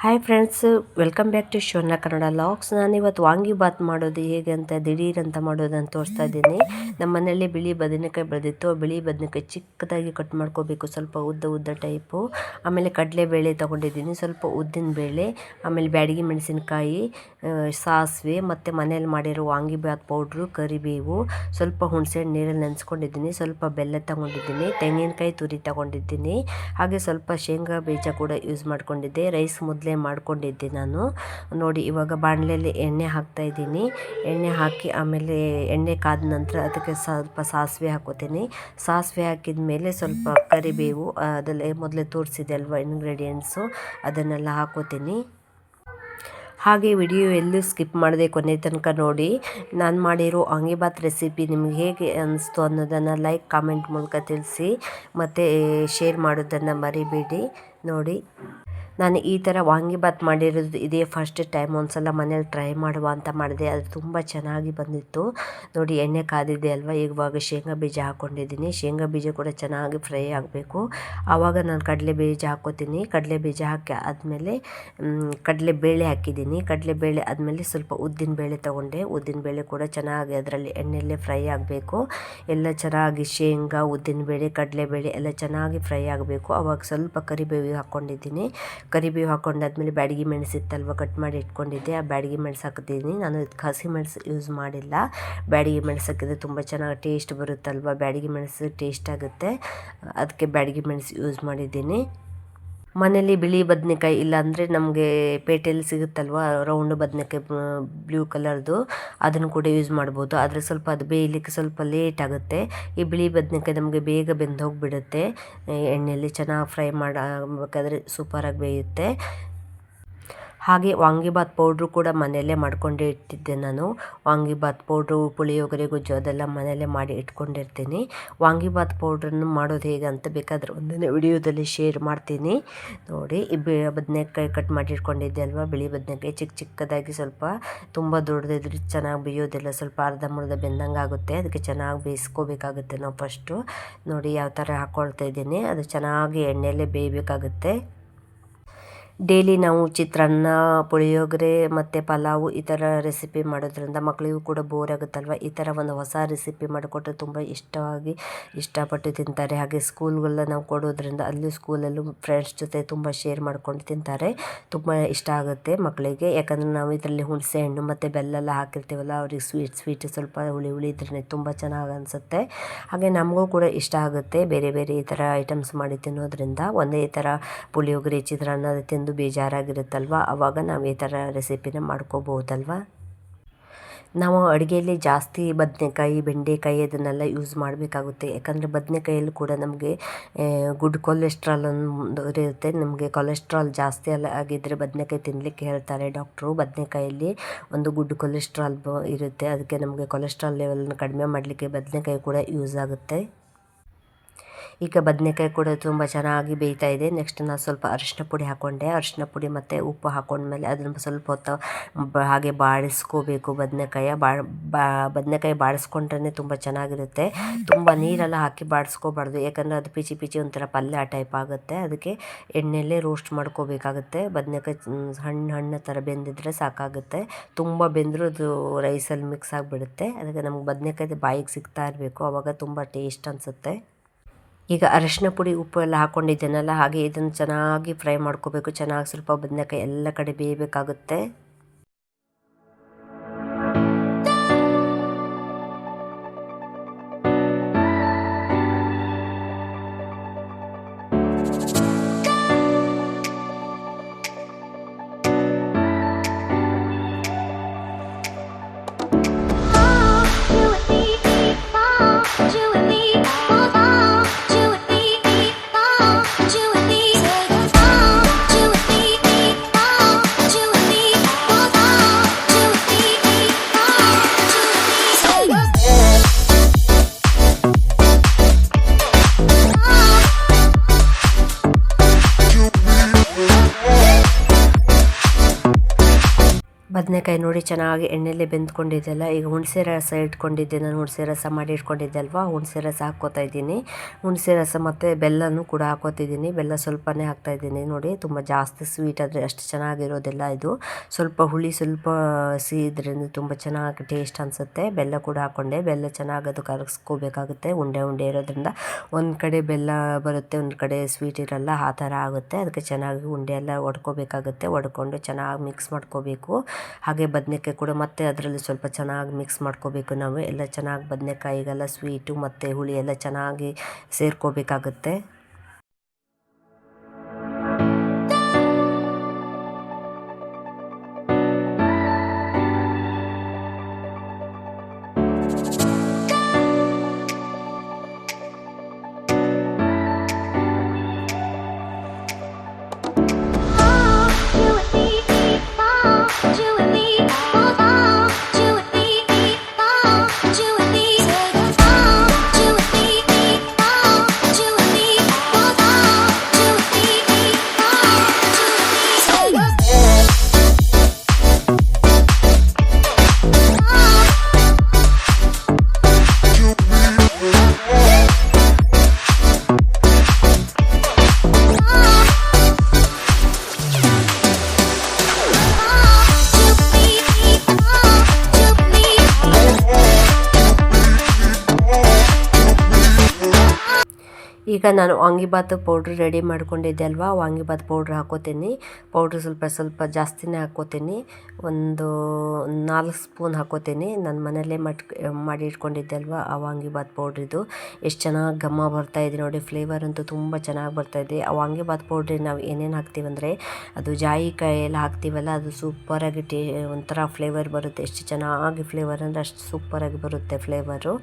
Hi friends welcome back to ಶೋನ Kannada logs ನಾನಿವತ್ತು ವಾಂಗಿ ಬಾತ್ ಮಾಡೋದು ಹೇಗೆ ಅಂತ ದಿಢೀರಂತ ಮಾಡೋದನ್ನು ತೋರಿಸ್ತಾ ಇದ್ದೀನಿ. ನಮ್ಮ ಮನೆಯಲ್ಲಿ ಬಿಳಿ ಬದನೆಕಾಯಿ ಬೆಳೆದಿತ್ತು. ಬಿಳಿ ಬದನೆಕಾಯಿ ಚಿಕ್ಕದಾಗಿ ಕಟ್ ಮಾಡ್ಕೋಬೇಕು. ಸ್ವಲ್ಪ ಉದ್ದ ಉದ್ದ ಟೈಪು ಆಮೇಲೆ ಕಡಲೆಬೇಳೆ ತೊಗೊಂಡಿದ್ದೀನಿ. ಸ್ವಲ್ಪ ಉದ್ದಿನ ಬೇಳೆ, ಆಮೇಲೆ ಬ್ಯಾಡಗಿ ಮೆಣಸಿನಕಾಯಿ ಸಾಸಿವೆ, ಮತ್ತು ಮನೆಯಲ್ಲಿ ಮಾಡಿರೋ ವಾಂಗಿ ಬಾತ್ ಪೌಡ್ರು ಕರಿಬೇವು, ಸ್ವಲ್ಪ ಹುಣಸೆಹಣ್ಣು ನೀರಲ್ಲಿ ನೆನೆಸ್ಕೊಂಡಿದ್ದೀನಿ. ಸ್ವಲ್ಪ ಬೆಲ್ಲ ತೊಗೊಂಡಿದ್ದೀನಿ. ತೆಂಗಿನಕಾಯಿ ತುರಿ ತೊಗೊಂಡಿದ್ದೀನಿ. ಹಾಗೆ ಸ್ವಲ್ಪ ಶೇಂಗಾ ಬೀಜ ಕೂಡ ಯೂಸ್ ಮಾಡ್ಕೊಂಡಿದ್ದೆ. ರೈಸ್ ಮೊದಲೇ ಮಾಡ್ಕೊಂಡಿದ್ದೆ ನಾನು. ನೋಡಿ, ಇವಾಗ ಬಾಣಲೆಯಲ್ಲಿ ಎಣ್ಣೆ ಹಾಕ್ತಾ ಇದ್ದೀನಿ. ಎಣ್ಣೆ ಹಾಕಿ ಆಮೇಲೆ ಎಣ್ಣೆ ಕಾದ ನಂತರ ಅದಕ್ಕೆ ಸ್ವಲ್ಪ ಸಾಸಿವೆ ಹಾಕೋತೀನಿ. ಸಾಸಿವೆ ಹಾಕಿದ ಮೇಲೆ ಸ್ವಲ್ಪ ಕರಿಬೇವು ಅದಲ್ಲೇ ಮೊದಲೇ ತೋರಿಸಿದೆ ಅಲ್ವಾ ಇಂಗ್ರೀಡಿಯೆಂಟ್ಸು ಅದನ್ನೆಲ್ಲ ಹಾಕೋತೀನಿ. ಹಾಗೆ ವಿಡಿಯೋ ಎಲ್ಲೂ ಸ್ಕಿಪ್ ಮಾಡದೆ ಕೊನೆ ತನಕ ನೋಡಿ. ನಾನು ಮಾಡಿರೋ ವಾಂಗಿಬಾತ್ ರೆಸಿಪಿ ನಿಮಗೆ ಹೇಗೆ ಅನ್ನಿಸ್ತು ಅನ್ನೋದನ್ನು ಲೈಕ್ ಕಾಮೆಂಟ್ ಮೂಲಕ ತಿಳಿಸಿ. ಮತ್ತು ಶೇರ್ ಮಾಡೋದನ್ನು ಮರಿಬೇಡಿ. ನೋಡಿ. ನಾನು ಈ ಥರ ವಾಂಗಿಬಾತ್ ಮಾಡಿರೋದು ಇದೇ ಫಸ್ಟ್ ಟೈಮ್ ಒಂದು ಸಲ ಮನೇಲಿ ಟ್ರೈ ಮಾಡುವ ಅಂತ ಮಾಡಿದೆ. ಅದು ತುಂಬ ಚೆನ್ನಾಗಿ ಬಂದಿತ್ತು. ನೋಡಿ, ಎಣ್ಣೆ ಕಾದಿದೆ ಅಲ್ವಾ? ಇವಾಗ ಶೇಂಗಾ ಬೀಜ ಹಾಕ್ಕೊಂಡಿದ್ದೀನಿ ಶೇಂಗಾ ಬೀಜ ಕೂಡ ಚೆನ್ನಾಗಿ ಫ್ರೈ ಆಗಬೇಕು. ಆವಾಗ ನಾನು ಕಡಲೆ ಬೀಜ ಹಾಕ್ಕೋತೀನಿ ಕಡಲೆ ಬೀಜ ಹಾಕಿ ಆದಮೇಲೆ ಕಡಲೆ ಬೇಳೆ ಹಾಕಿದ್ದೀನಿ. ಕಡಲೆ ಬೇಳೆ ಆದಮೇಲೆ ಸ್ವಲ್ಪ ಉದ್ದಿನ ಬೇಳೆ ತೊಗೊಂಡೆ. ಉದ್ದಿನ ಬೇಳೆ ಕೂಡ ಚೆನ್ನಾಗಿ ಅದರಲ್ಲಿ ಎಣ್ಣೆಯಲ್ಲೇ ಫ್ರೈ ಆಗಬೇಕು. ಎಲ್ಲ ಚೆನ್ನಾಗಿ ಶೇಂಗಾ, ಉದ್ದಿನ ಬೇಳೆ, ಕಡಲೆ ಬೇಳೆ ಎಲ್ಲ ಚೆನ್ನಾಗಿ ಫ್ರೈ ಆಗಬೇಕು. ಆವಾಗ ಸ್ವಲ್ಪ ಕರಿಬೇವು ಹಾಕ್ಕೊಂಡಿದ್ದೀನಿ ಕರಿಬೇವು ಹಾಕೊಂಡಾದ್ಮೇಲೆ ಬ್ಯಾಡಗಿ ಮೆಣಸು ಇತ್ತಲ್ವ ಕಟ್ ಮಾಡಿ ಇಟ್ಕೊಂಡಿದ್ದೆ. ಆ ಬ್ಯಾಡಗಿ ಮೆಣಸು ಹಾಕಿದ್ದೀನಿ ನಾನು ಇದಕ್ಕೆ ಹಸಿ ಮೆಣಸು ಯೂಸ್ ಮಾಡಿಲ್ಲ. ಬ್ಯಾಡಗಿ ಮೆಣಸು ಹಾಕಿದ್ರೆ ತುಂಬ ಚೆನ್ನಾಗಿ ಟೇಸ್ಟ್ ಬರುತ್ತಲ್ವ? ಬ್ಯಾಡಗಿ ಮೆಣಸು ಟೇಸ್ಟ್ ಆಗುತ್ತೆ. ಅದಕ್ಕೆ ಬ್ಯಾಡಗಿ ಮೆಣಸು ಯೂಸ್ ಮಾಡಿದ್ದೀನಿ. ಮನೇಲಿ ಬಿಳಿ ಬದನೆಕಾಯಿ ಇಲ್ಲಾಂದರೆ ನಮಗೆ ಪೇಟೆಯಲ್ಲಿ ಸಿಗುತ್ತಲ್ವ, ರೌಂಡ್ ಬದನೆಕಾಯಿ ಬ್ಲೂ ಕಲರ್ದು, ಅದನ್ನು ಕೂಡ ಯೂಸ್ ಮಾಡ್ಬೋದು. ಆದರೆ ಸ್ವಲ್ಪ ಅದು ಬೇಯಲಿಕ್ಕೆ ಸ್ವಲ್ಪ ಲೇಟ್ ಆಗುತ್ತೆ. ಈ ಬಿಳಿ ಬದನೆಕಾಯಿ ನಮಗೆ ಬೇಗ ಬೆಂದು ಹೋಗಿಬಿಡುತ್ತೆ ಎಣ್ಣೆಯಲ್ಲಿ ಚೆನ್ನಾಗಿ ಫ್ರೈ ಮಾಡಬೇಕಾದ್ರೆ ಸೂಪರಾಗಿ ಬೇಯುತ್ತೆ. ಹಾಗೆ ವಾಂಗಿಬಾತ್ ಪೌಡ್ರು ಕೂಡ ಮನೆಯಲ್ಲೇ ಮಾಡ್ಕೊಂಡೇ ಇಟ್ಟಿದ್ದೆ ನಾನು. ವಾಂಗಿಬಾತ್ ಪೌಡ್ರು, ಪುಳಿಯೋಗರೆ, ಗುಜ್ಜು ಅದೆಲ್ಲ ಮನೆಯಲ್ಲೇ ಮಾಡಿ ಇಟ್ಕೊಂಡಿರ್ತೀನಿ. ವಾಂಗಿಬಾತ್ ಪೌಡ್ರನ್ನು ಮಾಡೋದು ಹೇಗೆ ಅಂತ ಬೇಕಾದರೆ ಒಂದನೇ ವಿಡಿಯೋದಲ್ಲಿ ಶೇರ್ ಮಾಡ್ತೀನಿ. ನೋಡಿ ಬದನೆಕಾಯಿ ಕಟ್ ಮಾಡಿ ಇಟ್ಕೊಂಡಿದ್ದೆ ಅಲ್ವಾ? ಬಿಳಿ ಬದನೆಕಾಯಿ ಚಿಕ್ಕ ಚಿಕ್ಕದಾಗಿ ಸ್ವಲ್ಪ ತುಂಬ ದೊಡ್ಡದಿದ್ರೆ ಚೆನ್ನಾಗಿ ಬೇಯೋದಿಲ್ಲ. ಸ್ವಲ್ಪ ಅರ್ಧ ಮುರ್ಧ ಬೆಂದಂಗೆ ಆಗುತ್ತೆ. ಅದಕ್ಕೆ ಚೆನ್ನಾಗಿ ಬೇಯಿಸ್ಕೋಬೇಕಾಗುತ್ತೆ ನಾವು ಫಸ್ಟು. ನೋಡಿ, ಯಾವ ಥರ ಹಾಕ್ಕೊಳ್ತಾ ಇದ್ದೀನಿ. ಅದು ಚೆನ್ನಾಗಿ ಎಣ್ಣೆಯಲ್ಲೇ ಬೇಯಬೇಕಾಗುತ್ತೆ. ಡೈಲಿ ನಾವು ಚಿತ್ರಾನ್ನ, ಪುಳಿಯೋಗರೆ ಮತ್ತು ಪಲಾವು ಈ ಥರ ರೆಸಿಪಿ ಮಾಡೋದ್ರಿಂದ ಮಕ್ಕಳಿಗೂ ಕೂಡ ಬೋರ್ ಆಗುತ್ತಲ್ವ? ಈ ಥರ ಒಂದು ಹೊಸ ರೆಸಿಪಿ ಮಾಡಿಕೊಟ್ರೆ ತುಂಬ ಇಷ್ಟವಾಗಿ ಇಷ್ಟಪಟ್ಟು ತಿಂತಾರೆ. ಹಾಗೆ ಸ್ಕೂಲ್ಗೆಲ್ಲ ನಾವು ಕೊಡೋದ್ರಿಂದ ಅಲ್ಲಿ ಸ್ಕೂಲಲ್ಲೂ ಫ್ರೆಂಡ್ಸ್ ಜೊತೆ ತುಂಬ ಶೇರ್ ಮಾಡ್ಕೊಂಡು ತಿಂತಾರೆ. ತುಂಬ ಇಷ್ಟ ಆಗುತ್ತೆ ಮಕ್ಕಳಿಗೆ ಯಾಕಂದರೆ ನಾವು ಇದರಲ್ಲಿ ಹುಣಸೆ ಹಣ್ಣು ಮತ್ತು ಬೆಲ್ಲ ಎಲ್ಲ ಹಾಕಿರ್ತೀವಲ್ಲ, ಅವ್ರಿಗೆ ಸ್ವೀಟ್ ಸ್ವೀಟ್ ಸ್ವಲ್ಪ ಹುಳಿ ಹುಳಿ ಇದ್ರೆ ತುಂಬ ಚೆನ್ನಾಗಿ ಅನಿಸುತ್ತೆ. ಹಾಗೆ ನಮಗೂ ಕೂಡ ಇಷ್ಟ ಆಗುತ್ತೆ ಬೇರೆ ಬೇರೆ ಈ ಥರ ಐಟಮ್ಸ್ ಮಾಡಿ ತಿನ್ನೋದ್ರಿಂದ. ಒಂದೇ ಥರ ಪುಳಿಯೋಗರೆ, ಚಿತ್ರಾನ್ನ ತಿಂದು ಒಂದು ಬೇಜಾರಾಗಿರುತ್ತಲ್ವ? ಆವಾಗ ನಾವು ಈ ಥರ ರೆಸಿಪಿನ ಮಾಡ್ಕೋಬಹುದಲ್ವ ನಾವು ಅಡುಗೆಯಲ್ಲಿ ಜಾಸ್ತಿ ಬದನೆಕಾಯಿ, ಬೆಂಡೆಕಾಯಿ ಅದನ್ನೆಲ್ಲ ಯೂಸ್ ಮಾಡಬೇಕಾಗುತ್ತೆ. ಯಾಕಂದರೆ ಬದನೆಕಾಯಲ್ಲಿ ಕೂಡ ನಮಗೆ ಗುಡ್ ಕೊಲೆಸ್ಟ್ರಾಲ್ ಒಂದು ಇರುತ್ತೆ. ನಮಗೆ ಕೊಲೆಸ್ಟ್ರಾಲ್ ಜಾಸ್ತಿ ಅಲ್ಲ ಆಗಿದ್ದರೆ ಬದನೆಕಾಯಿ ತಿನ್ನಲಿಕ್ಕೆ ಹೇಳ್ತಾರೆ ಡಾಕ್ಟ್ರು. ಬದನೆಕಾಯಲ್ಲಿ ಒಂದು ಗುಡ್ ಕೊಲೆಸ್ಟ್ರಾಲ್ ಇರುತ್ತೆ. ಅದಕ್ಕೆ ನಮಗೆ ಕೊಲೆಸ್ಟ್ರಾಲ್ ಲೆವೆಲನ್ನು ಕಡಿಮೆ ಮಾಡಲಿಕ್ಕೆ ಬದನೆಕಾಯಿ ಕೂಡ ಯೂಸ್ ಆಗುತ್ತೆ. ಈಗ ಬದನೆಕಾಯಿ ಕೂಡ ತುಂಬ ಚೆನ್ನಾಗಿ ಬೇಯ್ತಾ ಇದೆ. ನೆಕ್ಸ್ಟ್ ನಾನು ಸ್ವಲ್ಪ ಅರಿಶಿನ ಪುಡಿ ಹಾಕ್ಕೊಂಡೆ ಅರಿಶಿನ ಪುಡಿ ಮತ್ತು ಉಪ್ಪು ಹಾಕೊಂಡ್ಮೇಲೆ ಅದನ್ನು ಸ್ವಲ್ಪ ಹೊತ್ತು ಹಾಗೆ ಬಾಡಿಸ್ಕೋಬೇಕು ಬದನೆಕಾಯ. ಬದನೆಕಾಯಿ ಬಾಡಿಸ್ಕೊಂಡ್ರೆ ತುಂಬ ಚೆನ್ನಾಗಿರುತ್ತೆ. ತುಂಬ ನೀರೆಲ್ಲ ಹಾಕಿ ಬಾಡಿಸ್ಕೋಬಾರ್ದು ಯಾಕಂದರೆ ಅದು ಪಿಚಿ ಪಿಚಿ ಒಂಥರ ಪಲ್ಯ ಟೈಪ್ ಆಗುತ್ತೆ. ಅದಕ್ಕೆ ಎಣ್ಣೆಯಲ್ಲೇ ರೋಸ್ಟ್ ಮಾಡ್ಕೋಬೇಕಾಗುತ್ತೆ. ಬದನೆಕಾಯಿ ಹಣ್ಣು ಹಣ್ಣು ಥರ ಬೆಂದಿದ್ರೆ ಸಾಕಾಗುತ್ತೆ. ತುಂಬ ಬೆಂದರೂ ಅದು ರೈಸಲ್ಲಿ ಮಿಕ್ಸ್ ಆಗಿಬಿಡುತ್ತೆ. ಅದಕ್ಕೆ ನಮ್ಗೆ ಬದನೆಕಾಯಿ ಬಾಯಿಗೆ ಸಿಗ್ತಾ ಇರಬೇಕು. ಆವಾಗ ತುಂಬ ಟೇಸ್ಟ್ ಅನಿಸುತ್ತೆ. ಈಗ ಅರಿಶಿನ ಪುಡಿ ಉಪ್ಪು ಎಲ್ಲ ಹಾಕ್ಕೊಂಡಿದ್ದೇನಲ್ಲ ಹಾಗೆ ಇದನ್ನು ಚೆನ್ನಾಗಿ ಫ್ರೈ ಮಾಡ್ಕೋಬೇಕು. ಚೆನ್ನಾಗಿ ಸ್ವಲ್ಪ ಬದನೆಕಾಯಿ ಎಲ್ಲ ಕಡೆ ಬೇಯಬೇಕಾಗುತ್ತೆ. ಬದನೆಕಾಯಿ ನೋಡಿ ಚೆನ್ನಾಗಿ ಎಣ್ಣೆಲೆ ಬೆಂದ್ಕೊಂಡಿದ್ದೆಲ್ಲ. ಈಗ ಹುಣಸೆ ರಸ ಇಟ್ಕೊಂಡಿದ್ದೆ ನಾನು, ಹುಣಸೆ ರಸ ಮಾಡಿ ಇಟ್ಕೊಂಡಿದ್ದೆ ಅಲ್ವಾ ಹುಣಸೆ ರಸ ಹಾಕ್ಕೋತಾ ಇದ್ದೀನಿ. ಹುಣಸೆ ರಸ ಮತ್ತು ಬೆಲ್ಲನೂ ಕೂಡ ಹಾಕೋತಿದ್ದೀನಿ ಬೆಲ್ಲ ಸ್ವಲ್ಪನೇ ಹಾಕ್ತಾ ಇದ್ದೀನಿ ನೋಡಿ. ತುಂಬ ಜಾಸ್ತಿ ಸ್ವೀಟ್ ಆದರೆ ಅಷ್ಟು ಚೆನ್ನಾಗಿರೋದಿಲ್ಲ ಇದು. ಸ್ವಲ್ಪ ಹುಳಿ, ಸ್ವಲ್ಪ ಸಿಹಿ ಇದ್ರಿಂದ ತುಂಬ ಚೆನ್ನಾಗಿ ಟೇಸ್ಟ್ ಅನಿಸುತ್ತೆ. ಬೆಲ್ಲ ಕೂಡ ಹಾಕ್ಕೊಂಡೆ. ಬೆಲ್ಲ ಚೆನ್ನಾಗಿ ಅದು ಕರಗಿಸ್ಕೋಬೇಕಾಗುತ್ತೆ ಉಂಡೆ ಉಂಡೆ ಇರೋದ್ರಿಂದ. ಒಂದು ಕಡೆ ಬೆಲ್ಲ ಬರುತ್ತೆ, ಒಂದು ಕಡೆ ಸ್ವೀಟ್ ಇರಲ್ಲ, ಆ ಥರ ಆಗುತ್ತೆ. ಅದಕ್ಕೆ ಚೆನ್ನಾಗಿ ಉಂಡೆ ಎಲ್ಲ ಒಡ್ಕೋಬೇಕಾಗುತ್ತೆ. ಒಡ್ಕೊಂಡು ಚೆನ್ನಾಗಿ ಮಿಕ್ಸ್ ಮಾಡ್ಕೋಬೇಕು. ಹಾಗೆ ಬದನೆಕಾಯಿ ಕೂಡ ಮತ್ತೆ ಅದರಲ್ಲಿ ಸ್ವಲ್ಪ ಚೆನ್ನಾಗಿ ಮಿಕ್ಸ್ ಮಾಡ್ಕೋಬೇಕು ನಾವು. ಎಲ್ಲ ಚೆನ್ನಾಗಿ ಬದನೆಕಾಯಿಗೆಲ್ಲ ಸ್ವೀಟು ಮತ್ತು ಹುಳಿ ಎಲ್ಲ ಚೆನ್ನಾಗಿ ಸೇರ್ಕೋಬೇಕಾಗುತ್ತೆ. ನಾನು ವಾಂಗಿಬಾತ್ ಪೌಡ್ರ್ ರೆಡಿ ಮಾಡ್ಕೊಂಡಿದ್ದೆ ಅಲ್ವಾ? ವಾಂಗಿಬಾತ್ ಪೌಡ್ರ್ ಹಾಕೋತೀನಿ. ಪೌಡ್ರ್ ಸ್ವಲ್ಪ ಸ್ವಲ್ಪ ಜಾಸ್ತಿನೇ ಹಾಕೋತೀನಿ. ಒಂದು ನಾಲ್ಕು ಸ್ಪೂನ್ ಹಾಕೋತೀನಿ. ನನ್ನ ಮನೆಯಲ್ಲೇ ಮಟ್, ಮಾಡಿ ಇಟ್ಕೊಂಡಿದ್ದೆ ಅಲ್ವಾ ಆ ವಾಂಗಿಬಾತ್ ಪೌಡ್ರಿದು ಎಷ್ಟು ಚೆನ್ನಾಗಿ ಘಮ ಬರ್ತಾ ಇದೆ ನೋಡಿ ಫ್ಲೇವರ್ ಅಂತೂ ತುಂಬ ಚೆನ್ನಾಗಿ ಬರ್ತಾ ಇದೆ. ಆ ವಾಂಗಿಬಾತ್ ಪೌಡ್ರಿಗೆ ನಾವು ಏನೇನು ಹಾಕ್ತೀವಂದರೆ ಅದು ಜಾಯಿಕಾಯಿ ಎಲ್ಲ ಹಾಕ್ತೀವಲ್ಲ, ಅದು ಸೂಪರಾಗಿ ಟೇ, ಒಂಥರ ಫ್ಲೇವರ್ ಬರುತ್ತೆ. ಎಷ್ಟು ಚೆನ್ನಾಗಿ ಫ್ಲೇವರ್ ಅಂದರೆ ಅಷ್ಟು ಸೂಪರಾಗಿ ಬರುತ್ತೆ ಫ್ಲೇವರು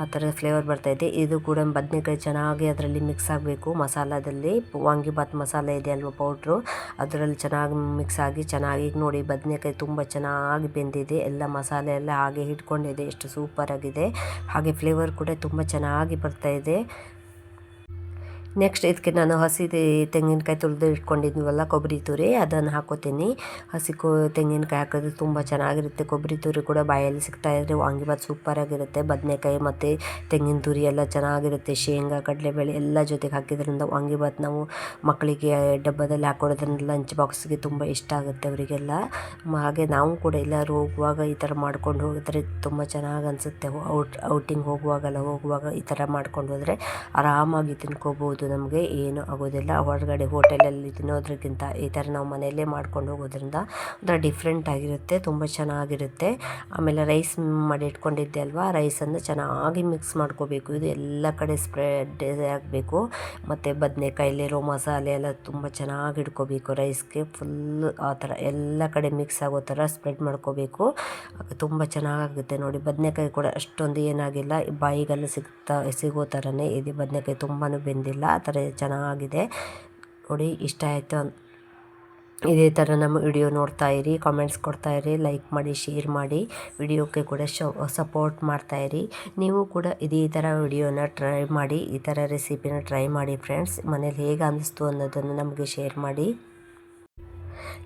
ಆ ಥರ ಫ್ಲೇವರ್ ಬರ್ತಾಯಿದೆ ಇದು ಕೂಡ ಬದನೆಕಾಯಿ ಚೆನ್ನಾಗಿ ಅದರಲ್ಲಿ ಮಿಕ್ಸ್ ಆಗಬೇಕು. ಮಸಾಲದಲ್ಲಿ ವಾಂಗಿಬಾತ್ ಮಸಾಲೆ ಇದೆ ಅಲ್ವ ಪೌಡ್ರು ಅದರಲ್ಲಿ ಚೆನ್ನಾಗಿ ಮಿಕ್ಸ್ ಆಗಿ ಚೆನ್ನಾಗಿ ನೋಡಿ ಬದನೆಕಾಯಿ ತುಂಬ ಚೆನ್ನಾಗಿ ಬೆಂದಿದೆ. ಎಲ್ಲ ಮಸಾಲೆ ಎಲ್ಲ ಹಾಗೆ ಹಿಡ್ಕೊಂಡಿದೆ. ಎಷ್ಟು ಸೂಪರಾಗಿದೆ ಹಾಗೆ ಫ್ಲೇವರ್ ಕೂಡ ತುಂಬ ಚೆನ್ನಾಗಿ ಬರ್ತಾ ಇದೆ. ನೆಕ್ಸ್ಟ್ ಇದಕ್ಕೆ ನಾನು ಹಸಿ ತೆಂಗಿನಕಾಯಿ ತುರಿದು ಇಟ್ಕೊಂಡಿದ್ವಲ್ಲ ಕೊಬ್ಬರಿ ತುರಿ, ಅದನ್ನು ಹಾಕೋತೀನಿ. ಹಸಿ ಕೊ ತೆಂಗಿನಕಾಯಿ ಹಾಕಿದ್ರೆ ತುಂಬ ಚೆನ್ನಾಗಿರುತ್ತೆ. ಕೊಬ್ಬರಿ ತುರಿ ಕೂಡ ಬಾಯಲ್ಲಿ ಸಿಗ್ತಾ ಇದ್ದರೆ ವಾಂಗಿಬಾತ್ ಸೂಪರಾಗಿರುತ್ತೆ ಬದನೆಕಾಯಿ ಮತ್ತು ತೆಂಗಿನ ತುರಿ ಎಲ್ಲ ಚೆನ್ನಾಗಿರುತ್ತೆ. ಶೇಂಗಾ, ಕಡಲೆಬೇಳೆ ಎಲ್ಲ ಜೊತೆಗೆ ಹಾಕಿದ್ರಿಂದ ವಾಂಗಿಬಾತ್ ನಾವು ಮಕ್ಕಳಿಗೆ ಡಬ್ಬದಲ್ಲಿ ಹಾಕೊಡೋದ್ರಿಂದ ಲಂಚ್ ಬಾಕ್ಸ್ಗೆ ತುಂಬ ಇಷ್ಟ ಆಗುತ್ತೆ ಅವರಿಗೆಲ್ಲ. ಹಾಗೆ ನಾವು ಕೂಡ ಎಲ್ಲರೂ ಹೋಗುವಾಗ ಈ ಥರ ಮಾಡ್ಕೊಂಡು ಹೋಗಿದ್ರೆ ತುಂಬ ಚೆನ್ನಾಗಿ ಅನಿಸುತ್ತೆ. ಔಟ್ ಔಟಿಂಗ್ ಹೋಗುವಾಗೆಲ್ಲ, ಹೋಗುವಾಗ ಈ ಥರ ಮಾಡ್ಕೊಂಡು ಹೋದರೆ ಆರಾಮಾಗಿ ತಿನ್ಕೋಬೋದು. ನಮಗೆ ಏನು ಆಗೋದಿಲ್ಲ. ಹೊರಗಡೆ ಹೋಟೆಲಲ್ಲಿ ತಿನ್ನೋದಕ್ಕಿಂತ ಈ ಥರ ನಾವು ಮನೆಯಲ್ಲೇ ಮಾಡ್ಕೊಂಡು ಹೋಗೋದ್ರಿಂದ ಒಂಥರ ಡಿಫ್ರೆಂಟ್ ಆಗಿರುತ್ತೆ, ತುಂಬ ಚೆನ್ನಾಗಿರುತ್ತೆ. ಆಮೇಲೆ ರೈಸ್ ಮಾಡಿ ಇಟ್ಕೊಂಡಿದ್ದೆ ಅಲ್ವಾ? ರೈಸನ್ನು ಚೆನ್ನಾಗಿ ಮಿಕ್ಸ್ ಮಾಡ್ಕೋಬೇಕು. ಇದು ಎಲ್ಲ ಕಡೆ ಸ್ಪ್ರೆಡ್ ಆಗಬೇಕು. ಮತ್ತು ಬದನೆಕಾಯಿಲಿರೋ ಮಸಾಲೆ ಎಲ್ಲ ತುಂಬ ಚೆನ್ನಾಗಿ ಇಟ್ಕೋಬೇಕು ರೈಸ್ಗೆ ಫುಲ್ ಆ ಥರ ಎಲ್ಲ ಕಡೆ ಮಿಕ್ಸ್ ಆಗೋ ಥರ ಸ್ಪ್ರೆಡ್ ಮಾಡ್ಕೋಬೇಕು. ತುಂಬ ಚೆನ್ನಾಗಾಗುತ್ತೆ ನೋಡಿ. ಬದನೆಕಾಯಿ ಕೂಡ ಅಷ್ಟೊಂದು ಏನಾಗಿಲ್ಲ. ಬಾಯಿಗೆಲ್ಲ ಸಿಗ್ತಾ, ಸಿಗೋ ಥರನೇ ಇದೆ. ಬದನೆಕಾಯಿ ತುಂಬಾ ಬೆಂದಿಲ್ಲ. ಆ ಥರ ಚೆನ್ನಾಗಿದೆ. ನೋಡಿ, ಇಷ್ಟ ಆಯಿತು ಇದೇ ಥರ ನಮ್ಮ ವಿಡಿಯೋ ನೋಡ್ತಾ ಇರಿ ಕಾಮೆಂಟ್ಸ್ ಕೊಡ್ತಾ ಇರಿ ಲೈಕ್ ಮಾಡಿ ಶೇರ್ ಮಾಡಿ, ವಿಡಿಯೋಕ್ಕೆ ಕೂಡ ಶೋ ಸಪೋರ್ಟ್ ಮಾಡ್ತಾ ಇರಿ. ನೀವು ಕೂಡ ಇದೇ ಥರ ವಿಡಿಯೋನ ಟ್ರೈ ಮಾಡಿ, ಈ ಥರ ರೆಸಿಪಿನ ಟ್ರೈ ಮಾಡಿ ಫ್ರೆಂಡ್ಸ್ ಮನೇಲಿ ಹೇಗೆ ಅನ್ನಿಸ್ತು ಅನ್ನೋದನ್ನು ನಮಗೆ ಶೇರ್ ಮಾಡಿ.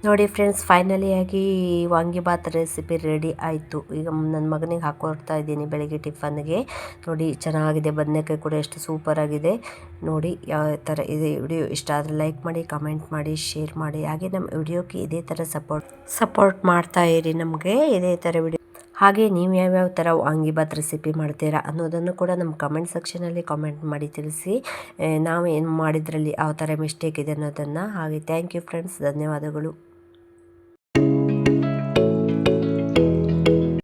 ನೋಡಿ ಫ್ರೆಂಡ್ಸ್ ಫೈನಲಿ ಆಗಿ ವಾಂಗಿಬಾತ್ ರೆಸಿಪಿ ರೆಡಿ ಆಯಿತು. ಈಗ ನನ್ನ ಮಗನಿಗೆ ಹಾಕೊಡ್ತಾ ಇದ್ದೀನಿ ಬೆಳಗ್ಗೆ ಟಿಫನ್ಗೆ ನೋಡಿ, ಚೆನ್ನಾಗಿದೆ. ಬದನೆಕಾಯಿ ಕೂಡ ಎಷ್ಟು ಸೂಪರಾಗಿದೆ ನೋಡಿ, ಯಾವ ಥರ ಇದೆ ವಿಡಿಯೋ ಇಷ್ಟ ಆದರೆ ಲೈಕ್ ಮಾಡಿ ಕಮೆಂಟ್ ಮಾಡಿ ಶೇರ್ ಮಾಡಿ. ಹಾಗೆ ನಮ್ಮ ವಿಡಿಯೋಕ್ಕೆ ಇದೇ ಥರ ಸಪೋರ್ಟ್ ಸಪೋರ್ಟ್ ಮಾಡ್ತಾ ಇರಿ ನಮಗೆ. ಇದೇ ಥರ ವಿಡಿಯೋ ಹಾಗೆ ನೀವು ಯಾವ್ಯಾವ ಥರ ವಾಂಗಿಬಾತ್ ರೆಸಿಪಿ ಮಾಡ್ತೀರಾ ಅನ್ನೋದನ್ನು ಕೂಡ ನಮ್ಮ ಕಮೆಂಟ್ ಸೆಕ್ಷನಲ್ಲಿ ಕಾಮೆಂಟ್ ಮಾಡಿ ತಿಳಿಸಿ. ನಾವು ಏನು ಮಾಡಿದ್ರಲ್ಲಿ, ಯಾವ ಥರ ಮಿಸ್ಟೇಕ್ ಇದೆ ಅನ್ನೋದನ್ನು. ಹಾಗೆ ಥ್ಯಾಂಕ್ ಯು ಫ್ರೆಂಡ್ಸ್ ಧನ್ಯವಾದಗಳು.